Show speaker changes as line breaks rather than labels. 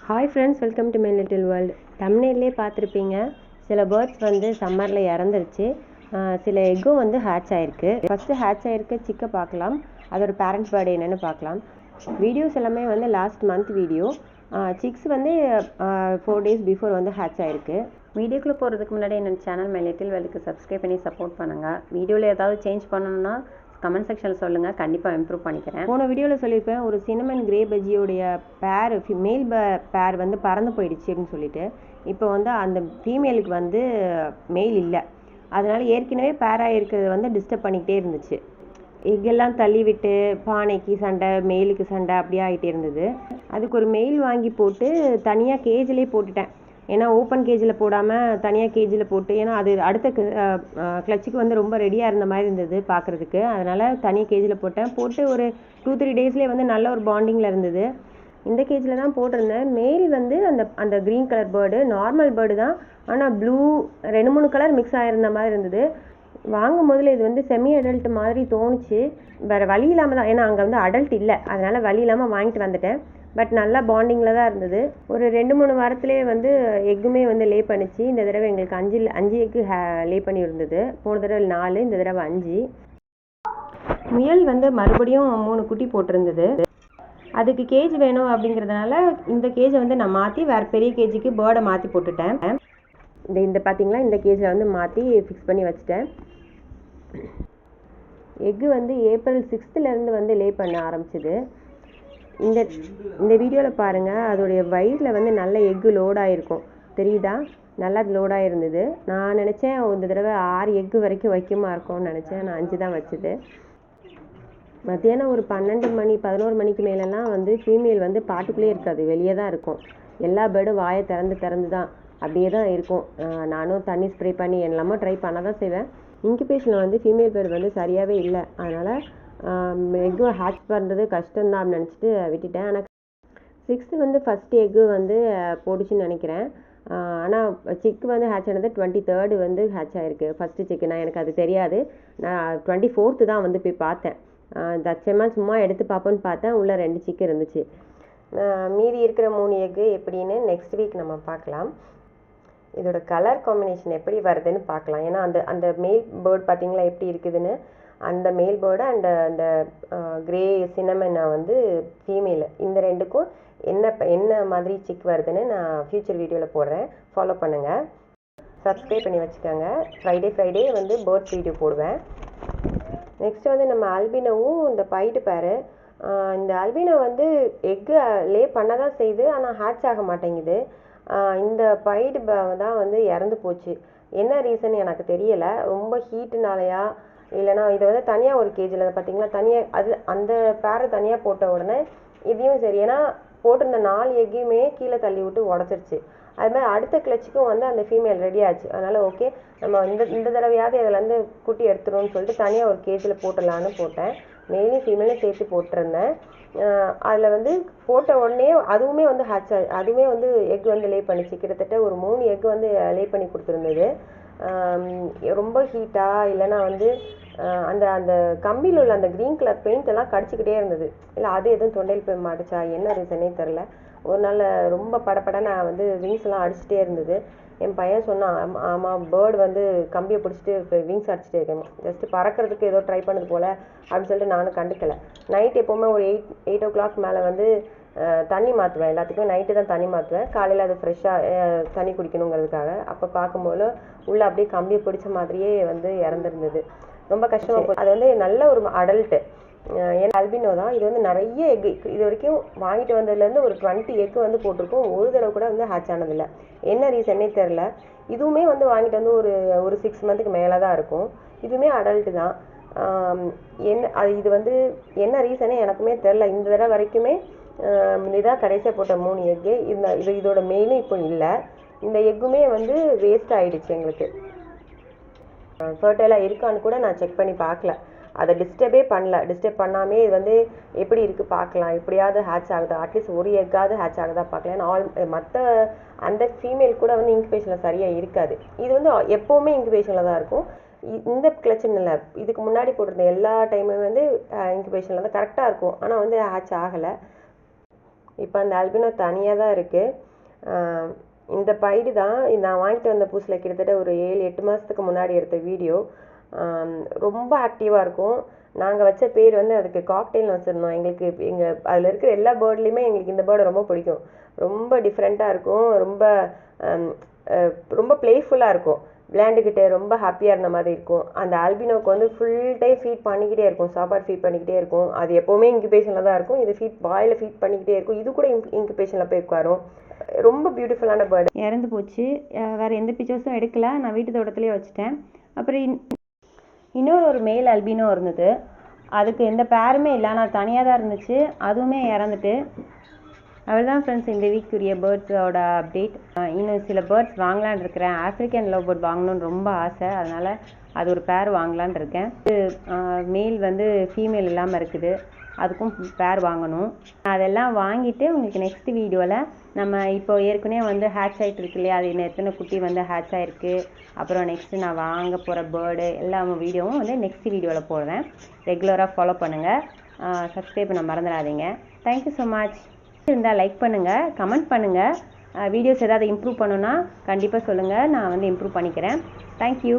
Hi friends welcome to my little world தமிழ்லேயே பார்த்துருப்பீங்க. சில பேர்ட்ஸ் வந்து சம்மரில் இறந்துருச்சு. சில எக்கும் வந்து ஹேட்ச் ஆகிருக்கு ஃபஸ்ட்டு ஹேட்ச் ஆகிருக்க சிக்கை பார்க்கலாம். அதோட பேரண்ட்ஸ் பேர்டு என்னென்னு பார்க்கலாம். வீடியோஸ் எல்லாமே வந்து லாஸ்ட் மந்த் வீடியோ சிக்ஸ் வந்து ஃபோர் டேஸ் பிஃபோர் வந்து ஹேட்ச் ஆயிருக்கு. வீடியோக்குள்ளே போகிறதுக்கு முன்னாடி என்னோட சேனல் மை லிட்டில் வேர்ல்டுக்கு சப்ஸ்கிரைப் பண்ணி சப்போர்ட் பண்ணுங்கள் வீடியோவில் ஏதாவது சேஞ்ச் பண்ணணும்னா கமெண்ட் செக்ஷனில் சொல்லுங்கள் கண்டிப்பாக இம்ப்ரூவ் பண்ணிக்கிறேன். போன வீடியோவில் சொல்லியிருப்பேன் ஒரு சினமன் கிரே பஜ்ஜியோடைய பேர் மேல் பேர் வந்து பறந்து போயிடுச்சு அப்படின்னு சொல்லிட்டு. இப்போ வந்து அந்த ஃபீமேலுக்கு வந்து மெயில் இல்லை. அதனால் ஏற்கனவே பேராக இருக்கிறது வந்து டிஸ்டர்ப் பண்ணிக்கிட்டே இருந்துச்சு. எக்கெல்லாம் தள்ளி விட்டு பானைக்கு சண்டை மெயிலுக்கு சண்டை அப்படியே ஆகிட்டே இருந்தது. அதுக்கு ஒரு மெயில் வாங்கி போட்டு தனியாக கேஜிலே போட்டுட்டேன். ஏன்னா ஓப்பன் கேஜில் போடாமல் தனியாக கேஜில் போட்டு ஏன்னா அது அடுத்த கிளச்சுக்கு வந்து ரொம்ப ரெடியாக இருந்த மாதிரி இருந்தது பார்க்குறதுக்கு அதனால் தனி கேஜில் போட்டேன். போட்டு ஒரு டூ த்ரீ டேஸ்லேயே வந்து நல்ல ஒரு பாண்டிங்கில் இருந்தது. இந்த கேஜில் தான் போட்டிருந்தேன். மேல் வந்து அந்த அந்த green colour bird normal bird தான். ஆனால் ப்ளூ ரெண்டு மூணு கலர் மிக்ஸ் ஆகிருந்த மாதிரி இருந்தது. வாங்கும் போதில் இது வந்து செமி அடல்ட் மாதிரி தோணுச்சு. வேறு வழி இல்லாமல் தான் ஏன்னா அங்கே வந்து அடல்ட் இல்லை. அதனால் வழி இல்லாமல் வாங்கிட்டு வந்துட்டேன். பட் நல்லா பாண்டிங்கில் தான் இருந்தது. ஒரு ரெண்டு மூணு வாரத்துலேயே வந்து எக்குமே வந்து லே பண்ணிச்சு. இந்த தடவை எங்களுக்கு அஞ்சு அஞ்சு எக்கு ஹே லே பண்ணி இருந்தது போன தடவை நாலு இந்த தடவை அஞ்சு. முயல் வந்து மறுபடியும் மூணு குட்டி போட்டிருந்தது. அதுக்கு கேஜ் வேணும் அப்படிங்கிறதுனால இந்த கேஜை வந்து நான் மாற்றி வேறு பெரிய கேஜிக்கு பேர்டை மாற்றி போட்டுட்டேன். இந்த இந்த பார்த்தீங்களா இந்த கேஜில் வந்து மாற்றி ஃபிக்ஸ் பண்ணி வச்சுட்டேன். எக்கு வந்து ஏப்ரல் சிக்ஸ்த்துலேருந்து வந்து லே பண்ண ஆரம்பிச்சிது. இந்த இந்த வீடியோவில் பாருங்கள் அதோடைய வயிறில் வந்து நல்ல எக்கு லோடாயிருக்கும் தெரியுதா? நல்லா லோடாக இருந்தது நான் நினச்சேன் இந்த தடவை ஆறு எக்கு வரைக்கும் வைக்குமா இருக்கும்னு நினச்சேன். நான் அஞ்சு தான் வச்சுது. மத்தியானம் ஒரு பன்னெண்டு மணி பதினோரு மணிக்கு மேலெல்லாம் வந்து ஃபீமேல் வந்து பாட்டுக்குள்ளேயே இருக்காது. வெளியே தான் இருக்கும். எல்லா பேர்டும் வாயை திறந்து திறந்து தான். அப்படியே தான் இருக்கும். நானும் தண்ணி ஸ்ப்ரே பண்ணி எல்லாமே ட்ரை பண்ண தான் செய்வேன். இன்குபேஷனில் வந்து ஃபீமேல் பேர்டு வந்து சரியாகவே இல்லை. அதனால் எக்கு ஹேட்ச் பண்ணுறது கஷ்டம்தான் அப்படின்னு நினச்சிட்டு விட்டுட்டேன். ஆனால் சிக்ஸ்த்து வந்து ஃபஸ்ட்டு எக்கு வந்து போட்டுச்சுன்னு நினைக்கிறேன். ஆனால் சிக்கு வந்து ஹேட்ச் ஆனது டுவெண்ட்டி தேர்டு வந்து ஹேட்ச் ஆகிருக்கு ஃபஸ்ட்டு சிக்கு நான் எனக்கு அது தெரியாது. நான் டுவெண்ட்டி ஃபோர்த்து தான் வந்து போய் பார்த்தேன். தச்சமாக சும்மா எடுத்து பார்ப்போன்னு பார்த்தேன். உள்ளே ரெண்டு சிக்கு இருந்துச்சு. மீதி இருக்கிற மூணு எக்கு எப்படின்னு நெக்ஸ்ட் வீக் நம்ம பார்க்கலாம். இதோட கலர் காம்பினேஷன் எப்படி வருதுன்னு பார்க்கலாம். ஏன்னா அந்த அந்த மெயில் பேர்ட் பார்த்தீங்களா எப்படி இருக்குதுன்னு? அந்த மேல் பேர்டு அண்ட் அந்த கிரே சினமனை வந்து ஃபீமேல் இந்த ரெண்டுக்கும் என்ன என்ன மாதிரி சிக் வருதுன்னு நான் ஃப்யூச்சர் வீடியோவில் போடுறேன். ஃபாலோ பண்ணுங்கள் சப்ஸ்கிரைப் பண்ணி வச்சுக்கோங்க. ஃப்ரைடே ஃப்ரைடே வந்து பேர்ட்ஸ் வீடியோ போடுவேன். நெக்ஸ்ட் வந்து நம்ம அல்பினோவும் இந்த பைட்டு பேர். இந்த அல்பினோ வந்து எக்கு லே பண்ண தான் செய்யுது ஆனால் ஹேட்ச் ஆக மாட்டேங்குது. இந்த பைடு தான் வந்து இறந்து போச்சு. என்ன ரீசன் எனக்கு தெரியலை. ரொம்ப ஹீட்டுனாலையா இல்லைனா இதை வந்து தனியாக ஒரு கேஜில் பார்த்தீங்களா? தனியாக அது அந்த பேரை தனியாக போட்ட உடனே இதையும் சரி ஏன்னா போட்டிருந்த நாலு எக்கையுமே கீழே தள்ளி விட்டு உடச்சிருச்சு. அதுமாதிரி அடுத்த கிளச்சுக்கும் வந்து அந்த ஃபீமேல் ரெடி ஆச்சு. அதனால் ஓகே நம்ம இந்த இந்த தடவையாவது இதிலேருந்து குட்டி எடுத்துருவோம்னு சொல்லிட்டு தனியாக ஒரு கேஜில் போட்டலான்னு போட்டேன். மேலும் ஃபீமேலும் சேர்த்து போட்டிருந்தேன். அதில் வந்து போட்ட உடனே அதுவுமே வந்து ஹேட்ச் அதுவுமே வந்து எக் வந்து லே பண்ணிச்சு. கிட்டத்தட்ட ஒரு மூணு எக் வந்து லே பண்ணி கொடுத்துருந்தது. ரொம்ப ஹீட்டாக இல்லைனா வந்து அந்த அந்த கம்பியில் உள்ள அந்த க்ரீன் கலர் பெயிண்ட் எல்லாம் கடிச்சிக்கிட்டே இருந்தது. இல்லை அது எதுவும் தொண்டையில் போய் மாட்டுச்சா? என்ன ரீசனே தெரில ஒரு நாள் ரொம்ப படப்பட நான் வந்து விங்ஸ் எல்லாம் அடிச்சுட்டே இருந்தது. என் பையன் சொன்னான் ஆமாம் பேர்டு வந்து கம்பியை பிடிச்சிட்டு இப்போ விங்ஸ் அடிச்சுட்டே இருக்கேன் ஜஸ்ட்டு பறக்கிறதுக்கு ஏதோ ட்ரை பண்ணது போல் அப்படின்னு சொல்லிட்டு நானும் கண்டுக்கலை. நைட் எப்போவுமே ஒரு எயிட் எயிட் ஓ கிளாக் மேலே வந்து தண்ணி மாற்றுவேன் எல்லாத்துக்கும் நைட்டு தான் தண்ணி மாற்றுவேன் காலையில் அது ஃப்ரெஷ்ஷாக தண்ணி குடிக்கணுங்கிறதுக்காக. அப்போ பார்க்கும்போது உள்ளே அப்படியே கம்பியை பிடிச்ச மாதிரியே வந்து இறந்துருந்தது. ரொம்ப கஷ்டமாக போச்சு. அது வந்து நல்ல ஒரு அடல்ட்டு ஏன்னா அல்பினோ தான். இது வந்து நிறைய எக்கு இது வரைக்கும் வாங்கிட்டு வந்ததுலேருந்து ஒரு டுவெண்ட்டி எக்கு வந்து போட்டிருக்கோம். ஒரு தடவை கூட வந்து ஹேட்ச் ஆனதில்லை. என்ன ரீசன்னே தெரில இதுவுமே வந்து வாங்கிட்டு வந்து ஒரு ஒரு சிக்ஸ் மந்த்துக்கு மேலே தான் இருக்கும். இதுவுமே அடல்ட்டு தான். என்ன அது இது வந்து என்ன ரீசனே எனக்குமே தெரில இந்த தடவை வரைக்குமே இதான் கடைசியாக போட்ட மூணு எக்கு. இந்த இது இதோட மெயிலும் இப்போ இல்லை. இந்த எக்குமே வந்து வேஸ்ட் ஆகிடுச்சு எங்களுக்கு. ஃபர்டைலாக இருக்கான்னு கூட நான் செக் பண்ணி பார்க்கல. அதை டிஸ்டர்பே பண்ணல. டிஸ்டர்ப் பண்ணாமே இது வந்து எப்படி இருக்குது பார்க்கலாம். எப்படியாவது ஹேட்ச் ஆகுதா? அட்லீஸ்ட் ஒரு எக்காவது ஹேட்ச் ஆகுதா பார்க்கலாம். ஏன்னா ஆல் மற்ற அந்த ஃபீமேல் கூட வந்து இன்குபேஷனில் சரியாக இருக்காது. இது வந்து எப்போவுமே இன்குபேஷனில் தான் இருக்கும். இந்த கிளச்சன் இல்லை. இதுக்கு முன்னாடி போட்டிருந்த எல்லா டைமுமே வந்து இன்குபேஷனில் வந்து கரெக்டாக இருக்கும். ஆனால் வந்து ஹேட்ச் ஆகலை.
இப்போ அந்த அல்பினோ தனியாக தான் இருக்குது இந்த பைடு தான் நான் வாங்கிட்டு வந்த புதுசில் கிட்டத்தட்ட ஒரு ஏழு எட்டு மாதத்துக்கு முன்னாடி எடுத்த வீடியோ. ரொம்ப ஆக்டிவாக இருக்கும். நாங்கள் வச்ச பேர் வந்து அதுக்கு காக்டெயில் வச்சுருந்தோம். எங்களுக்கு எங்கள் அதில் இருக்கிற எல்லா பேர்ட்லேயுமே எங்களுக்கு இந்த பேர்டு ரொம்ப பிடிக்கும். ரொம்ப டிஃப்ரெண்ட்டாக இருக்கும். ரொம்ப ரொம்ப ப்ளேஃபுல்லாக இருக்கும். விளையாண்டுக்கிட்டே ரொம்ப ஹாப்பியாக இருந்த மாதிரி இருக்கும். அந்த ஆல்பினோக்கு வந்து ஃபுல் டைம் ஃபீட் பண்ணிக்கிட்டே இருக்கும். சாப்பாடு ஃபீட் பண்ணிக்கிட்டே இருக்கும். அது எப்போவுமே இன்குபேஷனில் தான் இருக்கும். இது ஃபீட் வாயில் ஃபீட் பண்ணிக்கிட்டே இருக்கும். இது கூட இன்குபேஷனில் போய் உட்காரும். ரொம்ப பியூட்டிஃபுல்லான பேர்டு இறந்து போச்சு. வேறு எந்த பிக்சர்ஸும் எடுக்கல. நான் வீட்டு தோட்டத்திலே வச்சுட்டேன். அப்புறம் இன்- இன்னொரு ஒரு மேல் அல்பினோ இருந்தது. அதுக்கு எந்த பேருமே இல்லை. ஆனால் தனியாக தான் இருந்துச்சு. அதுவுமே இறந்துட்டு அவ்வளோதான் ஃப்ரெண்ட்ஸ் இந்த வீக்குரிய பேர்ட்ஸோட அப்டேட் இன்னும் சில பேர்ட்ஸ் வாங்கலான் இருக்கிறேன். ஆஃப்ரிக்கன் லவ் பேர்ட் வாங்கணும்னு ரொம்ப ஆசை. அதனால் அது ஒரு பேர் வாங்கலான்னு இருக்கேன். மேல் வந்து ஃபீமேல் இல்லாமல் இருக்குது. அதுக்கும் பேர் வாங்கணும். அதெல்லாம் வாங்கிட்டு உங்களுக்கு நெக்ஸ்ட் வீடியோவில் நம்ம இப்போ ஏற்கனவே வந்து ஹேட்ச் ஆகிட்டு இருக்கு இல்லையா? அது இன்னும் எத்தனை குட்டி வந்து ஹேட்ச் ஆகிருக்கு அப்புறம் நெக்ஸ்ட்டு நான் வாங்க போகிற பேர்டு எல்லா வீடியோவும் வந்து நெக்ஸ்ட் வீடியோவில் போடுறேன். ரெகுலராக ஃபாலோ பண்ணுங்கள் சப்ஸ்கிரைப் பண்ண மறந்துடாதீங்க. தேங்க்யூ ஸோ மச் இருந்தால் லைக் பண்ணுங்கள் கமெண்ட் பண்ணுங்கள் வீடியோஸ் ஏதாவது இம்ப்ரூவ் பண்ணுன்னா கண்டிப்பாக சொல்லுங்கள் நான் வந்து இம்ப்ரூவ் பண்ணிக்கிறேன். தேங்க்யூ